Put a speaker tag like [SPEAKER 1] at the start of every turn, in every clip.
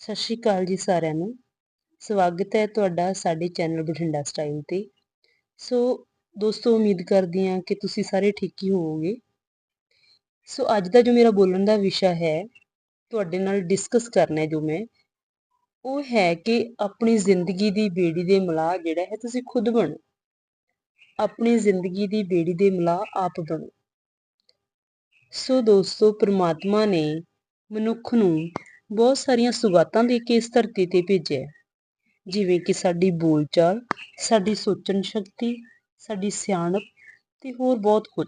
[SPEAKER 1] ਸਤਿ ਸ਼੍ਰੀ ਅਕਾਲ ਜੀ ਸਾਰਿਆਂ ਨੂੰ। ਸਵਾਗਤ ਹੈ ਤੁਹਾਡਾ ਸਾਡੇ ਚੈਨਲ ਬਠਿੰਡਾ ਸਟਾਈਲ ਤੇ। ਸੋ ਦੋਸਤੋ, ਉਮੀਦ ਕਰਦੀ ਹਾਂ ਕਿ ਤੁਸੀਂ ਸਾਰੇ ਠੀਕ ਹੀ ਹੋਵੋਗੇ। ਸੋ ਅੱਜ ਦਾ ਜੋ ਮੇਰਾ ਬੋਲਣ ਦਾ ਵਿਸ਼ਾ ਹੈ, ਤੁਹਾਡੇ ਨਾਲ ਡਿਸਕਸ ਕਰਨਾ ਜੋ ਮੈਂ, ਉਹ ਹੈ ਕਿ ਆਪਣੀ ਜ਼ਿੰਦਗੀ ਦੀ ਬੇੜੀ ਦੇ ਮਲਾਹ ਜਿਹੜਾ ਹੈ, ਤੁਸੀਂ ਖੁਦ ਬਣੋ। ਆਪਣੀ ਜ਼ਿੰਦਗੀ ਦੀ ਬੇੜੀ ਦੇ ਮਲਾਹ ਆਪ ਬਣੋ। ਸੋ ਦੋਸਤੋ, ਪ੍ਰਮਾਤਮਾ ਨੇ ਮਨੁੱਖ ਨੂੰ ਬਹੁਤ ਸਾਰੀਆਂ ਸੁਗਾਤਾਂ ਦੇ ਕੇ ਇਸ ਧਰਤੀ ਤੇ ਭੇਜਿਆ ਜਿਵੇਂ ਕਿ ਸਾਡੀ ਬੋਲਚਾਲ, ਸਾਡੀ ਸੋਚਣ ਸ਼ਕਤੀ, ਸਾਡੀ ਸਿਆਣਪ ਤੇ ਹੋਰ ਬਹੁਤ ਕੁਝ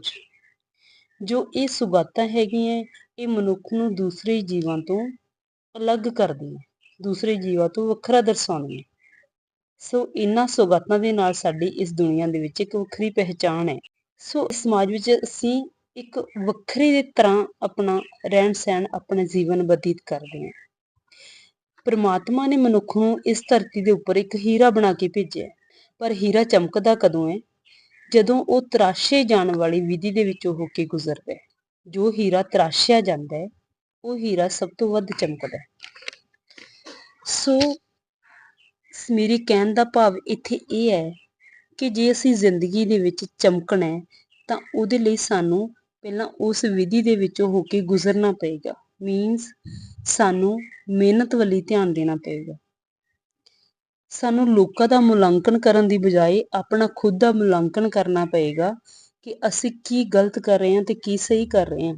[SPEAKER 1] ਜੋ ਇਹ ਸੁਗਾਤਾਂ ਹੈਗੀਆਂ ਇਹ ਮਨੁੱਖ ਨੂੰ ਦੂਸਰੇ ਜੀਵਾਂ ਤੋਂ ਅਲੱਗ ਕਰਦੀਆਂ ਦੂਸਰੇ ਜੀਵਾਂ ਤੋਂ ਵੱਖਰਾ ਦਰਸਾਉਂਦੀਆਂ ਸੋ ਇਨ੍ਹਾਂ ਸੁਗਾਤਾਂ ਦੇ ਨਾਲ ਸਾਡੀ ਇਸ ਦੁਨੀਆ ਦੇ ਵਿੱਚ ਇੱਕ ਵੱਖਰੀ ਪਹਿਚਾਣ ਹੈ। ਸੋ ਸਮਾਜ ਵਿੱਚ ਅਸੀਂ ਇੱਕ ਵੱਖਰੇ ਤਰ੍ਹਾਂ ਆਪਣਾ ਰਹਿਣ ਸਹਿਣ, ਆਪਣਾ ਜੀਵਨ ਬਤੀਤ ਕਰਦੇ ਹਾਂ। ਪਰਮਾਤਮਾ ਨੇ ਮਨੁੱਖ ਨੂੰ ਇਸ ਧਰਤੀ ਦੇ ਉੱਪਰ ਇੱਕ ਹੀਰਾ ਬਣਾ ਕੇ ਭੇਜਿਆ ਪਰ ਹੀਰਾ ਚਮਕਦਾ ਕਦੋਂ ਹੈ? ਜਦੋਂ ਉਹ ਤਰਾਸ਼ੇ ਜਾਣ ਵਾਲੀ ਵਿਧੀ ਦੇ ਵਿੱਚੋਂ ਹੋ ਕੇ ਗੁਜ਼ਰਦਾ ਹੈ। ਜੋ ਹੀਰਾ ਤਰਾਸ਼ਿਆ ਜਾਂਦਾ ਹੈ, ਉਹ ਹੀਰਾ ਸਭ ਤੋਂ ਵੱਧ ਚਮਕਦਾ ਹੈ। ਸੋ, ਮੇਰੀ ਕਹਿਣ ਦਾ ਭਾਵ ਇੱਥੇ ਇਹ ਹੈ ਕਿ ਜੇ ਅਸੀਂ ਜ਼ਿੰਦਗੀ ਦੇ ਵਿੱਚ ਚਮਕਣਾ ਹੈ, ਤਾਂ ਉਹਦੇ ਲਈ ਸਾਨੂੰ ਪਹਿਲਾਂ ਉਸ ਵਿਧੀ ਦੇ ਵਿੱਚੋਂ ਹੋ ਕੇ ਗੁਜ਼ਰਨਾ ਪਏਗਾ। ਮੀਨਸ ਸਾਨੂੰ ਮਿਹਨਤ ਵੱਲ ਧਿਆਨ ਦੇਣਾ ਪਏਗਾ। ਸਾਨੂੰ ਲੋਕਾਂ ਦਾ ਮੁਲਾਂਕਣ ਕਰਨ ਦੀ ਬਜਾਏ ਆਪਣਾ ਖੁਦ ਦਾ ਮੁਲਾਂਕਣ ਕਰਨਾ ਪਏਗਾ ਕਿ ਅਸੀਂ ਕੀ ਗਲਤ ਕਰ ਰਹੇ ਹਾਂ ਤੇ ਕੀ ਸਹੀ ਕਰ ਰਹੇ ਹਾਂ।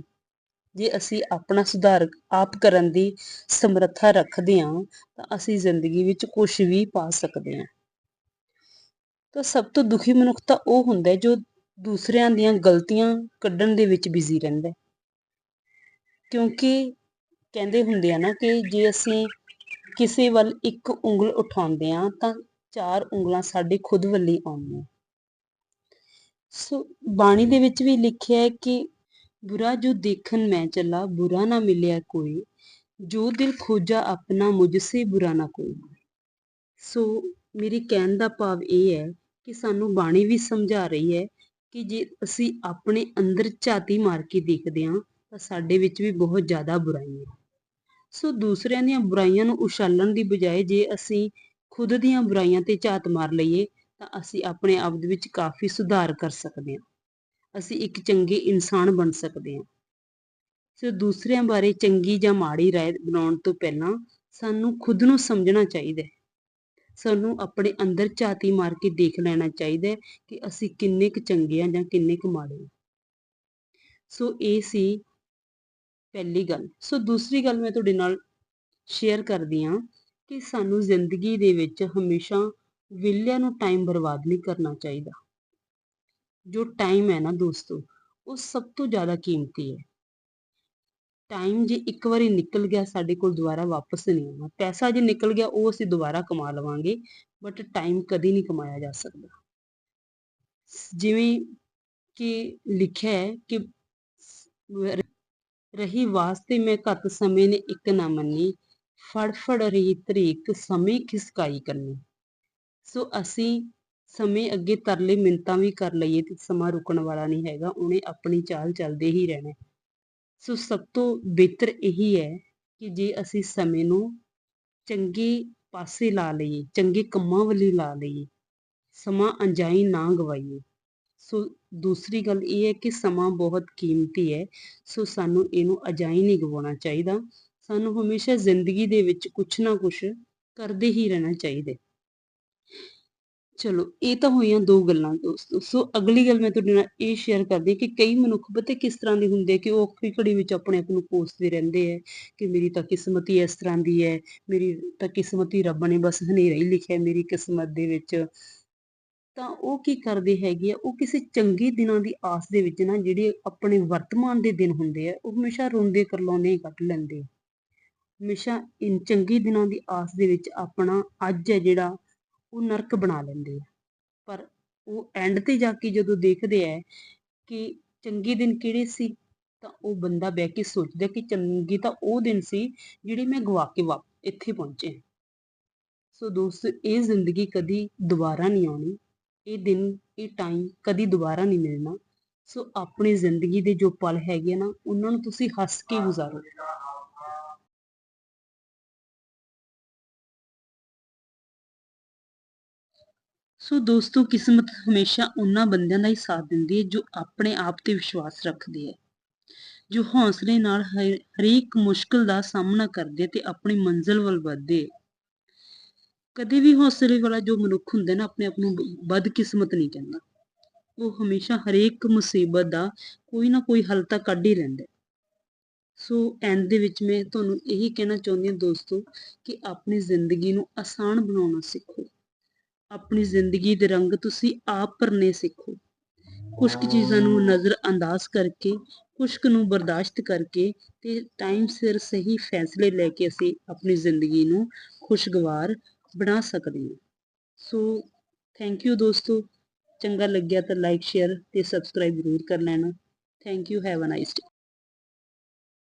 [SPEAKER 1] ਜੇ ਅਸੀਂ ਆਪਣਾ ਸੁਧਾਰ ਆਪ ਕਰਨ ਦੀ ਸਮਰੱਥਾ ਰੱਖਦੇ ਹਾਂ, ਤਾਂ ਅਸੀਂ ਜ਼ਿੰਦਗੀ ਵਿੱਚ ਕੁਝ ਵੀ ਪਾ ਸਕਦੇ ਹਾਂ। ਤਾਂ ਸਭ ਤੋਂ ਦੁਖੀ ਮਨੁੱਖ ਤਾਂ ਉਹ ਹੁੰਦਾ ਜੋ ਦੂਸਰਿਆਂ ਦੀਆਂ ਗਲਤੀਆਂ ਕੱਢਣ ਦੇ ਵਿੱਚ ਬਿਜ਼ੀ ਰਹਿੰਦਾ ਕਿਉਂਕਿ ਕਹਿੰਦੇ ਹੁੰਦੇ ਆ ਨਾ ਕਿ ਜੇ ਅਸੀਂ ਕਿਸੇ ਵੱਲ ਇੱਕ ਉਂਗਲ ਉਠਾਉਂਦੇ ਆ ਤਾਂ ਚਾਰ ਉਂਗਲਾਂ ਸਾਡੇ ਖੁਦ ਵੱਲੀ ਆਉਂਦੀਆਂ ਸੋ ਬਾਣੀ ਦੇ ਵਿੱਚ ਵੀ ਲਿਖਿਆ ਹੈ ਕਿ ਬੁਰਾ ਜੋ ਦੇਖਣ ਮੈਂ ਚੱਲਾ, ਬੁਰਾ ਨਾ ਮਿਲਿਆ ਕੋਈ, ਜੋ ਦਿਲ ਖੋਜਾ ਆਪਣਾ ਮੁਝ ਸੇ ਬੁਰਾ ਨਾ ਕੋਈ। ਸੋ ਮੇਰੇ ਕਹਿਣ ਦਾ ਭਾਵ ਇਹ ਹੈ ਕਿ ਸਾਨੂੰ ਬਾਣੀ ਵੀ ਸਮਝਾ ਰਹੀ ਹੈ ਕਿ ਜੇ ਅਸੀਂ ਆਪਣੇ ਅੰਦਰ ਝਾਤੀ ਮਾਰ ਕੇ ਦੇਖਦੇ ਹਾਂ, ਤਾਂ ਸਾਡੇ ਵਿੱਚ ਵੀ ਬਹੁਤ ਜ਼ਿਆਦਾ ਬੁਰਾਈਆਂ ਸੋ ਦੂਸਰਿਆਂ ਦੀਆਂ ਬੁਰਾਈਆਂ ਨੂੰ ਉਛਾਲਣ ਦੀ ਬਜਾਏ ਜੇ ਅਸੀਂ ਖੁਦ ਦੀਆਂ ਬੁਰਾਈਆਂ ਤੇ ਝਾਤ ਮਾਰ ਲਈਏ, ਤਾਂ ਅਸੀਂ ਆਪਣੇ ਆਪ ਦੇ ਵਿੱਚ ਕਾਫੀ ਸੁਧਾਰ ਕਰ ਸਕਦੇ ਹਾਂ। ਅਸੀਂ ਇੱਕ ਚੰਗੇ ਇਨਸਾਨ ਬਣ ਸਕਦੇ ਹਾਂ। ਸੋ ਦੂਸਰਿਆਂ ਬਾਰੇ ਚੰਗੀ ਜਾਂ ਮਾੜੀ ਰਾਏ ਬਣਾਉਣ ਤੋਂ ਪਹਿਲਾਂ ਸਾਨੂੰ ਖੁਦ ਨੂੰ ਸਮਝਣਾ ਚਾਹੀਦਾ ਹੈ ਸਾਨੂੰ ਆਪਣੇ ਅੰਦਰ ਝਾਤੀ ਮਾਰ ਕੇ ਦੇਖ ਲੈਣਾ ਚਾਹੀਦਾ ਹੈ ਕਿ ਅਸੀਂ ਕਿੰਨੇ ਕੁ ਚੰਗੇ ਆ ਜਾਂ ਕਿੰਨੇ ਕੁ ਮਾੜੇ ਸੋ ਇਹ ਸੀ ਪਹਿਲੀ ਗੱਲ। ਸੋ ਦੂਸਰੀ ਗੱਲ ਮੈਂ ਤੁਹਾਡੇ ਨਾਲ ਸ਼ੇਅਰ ਕਰਦੀ ਆ ਕਿ ਸਾਨੂੰ ਜ਼ਿੰਦਗੀ ਦੇ ਵਿੱਚ ਹਮੇਸ਼ਾ ਵਿਲਿਆਂ ਨੂੰ ਟਾਈਮ ਬਰਬਾਦ ਨਹੀਂ ਕਰਨਾ ਚਾਹੀਦਾ। ਜੋ ਟਾਈਮ ਹੈ ਨਾ ਦੋਸਤੋ, ਉਹ ਸਭ ਤੋਂ ਜ਼ਿਆਦਾ ਕੀਮਤੀ ਹੈ। ਟਾਈਮ ਜੇ ਇੱਕ ਵਾਰੀ ਨਿਕਲ ਗਿਆ ਸਾਡੇ ਕੋਲ ਦੁਬਾਰਾ ਵਾਪਸ ਨਹੀਂ ਆਉਣਾ, ਪੈਸਾ ਜੇ ਨਿਕਲ ਗਿਆ ਉਹ ਅਸੀਂ ਦੁਬਾਰਾ ਕਮਾ ਲਵਾਂਗੇ ਬਟ ਟਾਈਮ ਕਦੀ ਨਹੀਂ ਕਮਾਇਆ ਜਾ ਸਕਦਾ। ਜਿਵੇਂ ਕਿ ਲਿਖਿਆ ਹੈ ਕਿ ਰਹੀ ਵਾਸਤੇ ਮੈਂ ਘੱਟ ਸਮੇਂ ਨੇ ਇੱਕ ਨਾ ਮੰਨੀ ਫੜ ਫੜ ਰਹੀ ਤਰੀਕ ਸਮੇਂ ਖਿਸਕਾਈ ਕਰਨੀ। ਸੋ ਅਸੀਂ ਸਮੇਂ ਅੱਗੇ ਤਰਲੇ ਮਿੰਤਾਂ ਵੀ ਕਰ ਲਈਏ ਤੇ ਸਮਾਂ ਰੁਕਣ ਵਾਲਾ ਨਹੀਂ ਹੈਗਾ, ਉਹਨੇ ਆਪਣੀ ਚਾਲ ਚੱਲਦੇ ਹੀ ਰਹਿਣਾ। ਸੋ ਸਭ ਤੋਂ ਬਿਹਤਰ ਇਹੀ ਹੈ ਕਿ ਜੇ ਅਸੀਂ ਸਮੇਂ ਨੂੰ ਚੰਗੇ ਪਾਸੇ ਲਾ ਲਈਏ, ਚੰਗੇ ਕੰਮਾਂ ਵੱਲ ਲਾ ਲਈਏ, ਸਮਾਂ ਅੰਜਾਈ ਨਾ ਗਵਾਈਏ। ਸੋ ਦੂਸਰੀ ਗੱਲ ਇਹ ਹੈ ਕਿ ਸਮਾਂ ਬਹੁਤ ਕੀਮਤੀ ਹੈ, ਸੋ ਸਾਨੂੰ ਇਹਨੂੰ ਅਜਾਈ ਨਹੀਂ ਗਵਾਉਣਾ ਚਾਹੀਦਾ। ਸਾਨੂੰ ਹਮੇਸ਼ਾ ਜ਼ਿੰਦਗੀ ਦੇ ਵਿੱਚ ਕੁਝ ਨਾ ਕੁਝ ਕਰਦੇ ਹੀ ਰਹਿਣਾ ਚਾਹੀਦਾ। ਚਲੋ, ਇਹ ਤਾਂ ਹੋਈਆਂ ਦੋ ਗੱਲਾਂ, ਦੋਸਤੋ। ਸੋ ਅਗਲੀ ਗੱਲ ਮੈਂ ਤੁਹਾਡੇ ਨਾਲ ਇਹ ਸ਼ੇਅਰ ਕਰਦੀ ਕਿ ਕਈ ਮਨੁੱਖ ਪਤਾ ਕਿਸ ਤਰ੍ਹਾਂ ਦੇ ਹੁੰਦੇ ਕਿ ਉਹ ਔਖੀ ਘੜੀ ਵਿੱਚ ਆਪਣੇ ਆਪ ਨੂੰ ਕੋਸਦੇ ਰਹਿੰਦੇ ਆ ਕਿ ਮੇਰੀ ਤਾਂ ਕਿਸਮਤ ਹੀ ਇਸ ਤਰ੍ਹਾਂ ਦੀ ਹੈ, ਮੇਰੀ ਤਾਂ ਕਿਸਮਤ ਹੀ ਰੱਬ ਨੇ ਬਸ ਹਨੇਰਾ ਹੀ ਲਿਖਿਆ ਮੇਰੀ ਕਿਸਮਤ ਦੇ ਵਿੱਚ। ਤਾਂ ਉਹ ਕੀ ਕਰਦੇ ਹੈਗੇ ਆ, ਉਹ ਕਿਸੇ ਚੰਗੇ ਦਿਨਾਂ ਦੀ ਆਸ ਦੇ ਵਿੱਚ ਨਾ ਜਿਹੜੇ ਆਪਣੇ ਵਰਤਮਾਨ ਦੇ ਦਿਨ ਹੁੰਦੇ ਆ, ਉਹ ਹਮੇਸ਼ਾ ਰੋਂਦੇ, ਕਰਲਾਉਂਦੇ ਕੱਢ ਲੈਂਦੇ ਹਮੇਸ਼ਾ ਇਨ ਚੰਗੇ ਦਿਨਾਂ ਦੀ ਆਸ ਦੇ ਵਿੱਚ ਆਪਣਾ ਅੱਜ ਹੈ ਜਿਹੜਾ ਉਹ ਨਰਕ ਬਣਾ ਲੈਂਦੇ ਆ। ਪਰ ਉਹ ਐਂਡ ਤੇ ਜਾ ਕੇ ਜਦੋਂ ਦੇਖਦੇ ਆ ਕਿ ਚੰਗੇ ਦਿਨ ਕਿਹੜੇ ਸੀ, ਤਾਂ ਉਹ ਬੰਦਾ ਬਹਿ ਕੇ ਸੋਚਦਾ ਕਿ ਚੰਗੇ ਤਾਂ ਉਹ ਦਿਨ ਸੀ ਜਿਹੜੇ ਮੈਂ ਗਵਾ ਕੇ ਵਾਪ, ਇੱਥੇ ਪਹੁੰਚੇ ਸੋ ਦੋਸਤ, ਇਹ ਜ਼ਿੰਦਗੀ ਕਦੀ ਦੁਬਾਰਾ ਨਹੀਂ ਆਉਣੀ, ਇਹ ਦਿਨ, ਇਹ ਟਾਈਮ ਕਦੀ ਦੁਬਾਰਾ ਨਹੀਂ ਮਿਲਣਾ। ਸੋ ਆਪਣੀ ਜ਼ਿੰਦਗੀ ਦੇ ਜੋ ਪਲ ਹੈਗੇ ਨਾ, ਉਹਨਾਂ ਨੂੰ ਤੁਸੀਂ ਹੱਸ ਕੇ ਗੁਜ਼ਾਰੋ। ਸੋ ਦੋਸਤੋ, ਕਿਸਮਤ ਹਮੇਸ਼ਾ ਉਹਨਾਂ ਬੰਦਿਆਂ ਦਾ ਹੀ ਸਾਥ ਦਿੰਦੀ ਹੈ ਜੋ ਆਪਣੇ ਆਪ ਤੇ ਵਿਸ਼ਵਾਸ ਰੱਖਦੇ ਹੈ, ਜੋ ਹੌਸਲੇ ਨਾਲ ਹਰ- ਹਰੇਕ ਮੁਸ਼ਕਲ ਦਾ ਸਾਹਮਣਾ ਕਰਦੇ ਤੇ ਆਪਣੀ ਮੰਜ਼ਿਲ ਵੱਲ ਵਧਦੇ ਕਦੇ ਵੀ ਹੌਸਲੇ ਵਾਲਾ ਜੋ ਮਨੁੱਖ ਹੁੰਦਾ ਨਾ, ਆਪਣੇ ਆਪ ਨੂੰ ਬਦਕਿਸਮਤ ਨਹੀਂ ਕਹਿੰਦਾ। ਉਹ ਹਮੇਸ਼ਾ ਹਰੇਕ ਮੁਸੀਬਤ ਦਾ ਕੋਈ ਨਾ ਕੋਈ ਹੱਲ ਤਾਂ ਕੱਢ ਹੀ ਲੈਂਦਾ ਸੋ ਐਂਡ ਦੇ ਵਿੱਚ ਮੈਂ ਤੁਹਾਨੂੰ ਇਹੀ ਕਹਿਣਾ ਚਾਹੁੰਦੀ ਹਾਂ ਦੋਸਤੋ ਕਿ ਆਪਣੀ ਜ਼ਿੰਦਗੀ ਨੂੰ ਆਸਾਨ ਬਣਾਉਣਾ ਸਿੱਖੋ। ਆਪਣੀ ਜ਼ਿੰਦਗੀ ਦੇ ਰੰਗ ਤੁਸੀਂ ਆਪ ਭਰਨੇ ਸਿੱਖੋ। ਕੁਝ ਚੀਜ਼ਾਂ ਨੂੰ ਨਜ਼ਰ ਅੰਦਾਜ਼ ਕਰਕੇ ਕੁਝ ਨੂੰ ਬਰਦਾਸ਼ਤ ਕਰਕੇ ਤੇ ਟਾਈਮ ਸਿਰ ਸਹੀ ਫੈਸਲੇ ਲੈ ਕੇ ਅਸੀਂ ਆਪਣੀ ਜ਼ਿੰਦਗੀ ਨੂੰ ਖੁਸ਼ਗਵਾਰ ਬਣਾ ਸਕਦੇ ਹਾਂ। ਸੋ ਥੈਂਕ ਯੂ ਦੋਸਤੋ। ਚੰਗਾ ਲੱਗਿਆ ਤਾਂ ਲਾਈਕ ਸ਼ੇਅਰ ਤੇ ਸਬਸਕ੍ਰਾਈਬ ਜ਼ਰੂਰ ਕਰ ਲੈਣਾ। Thank you have a nice day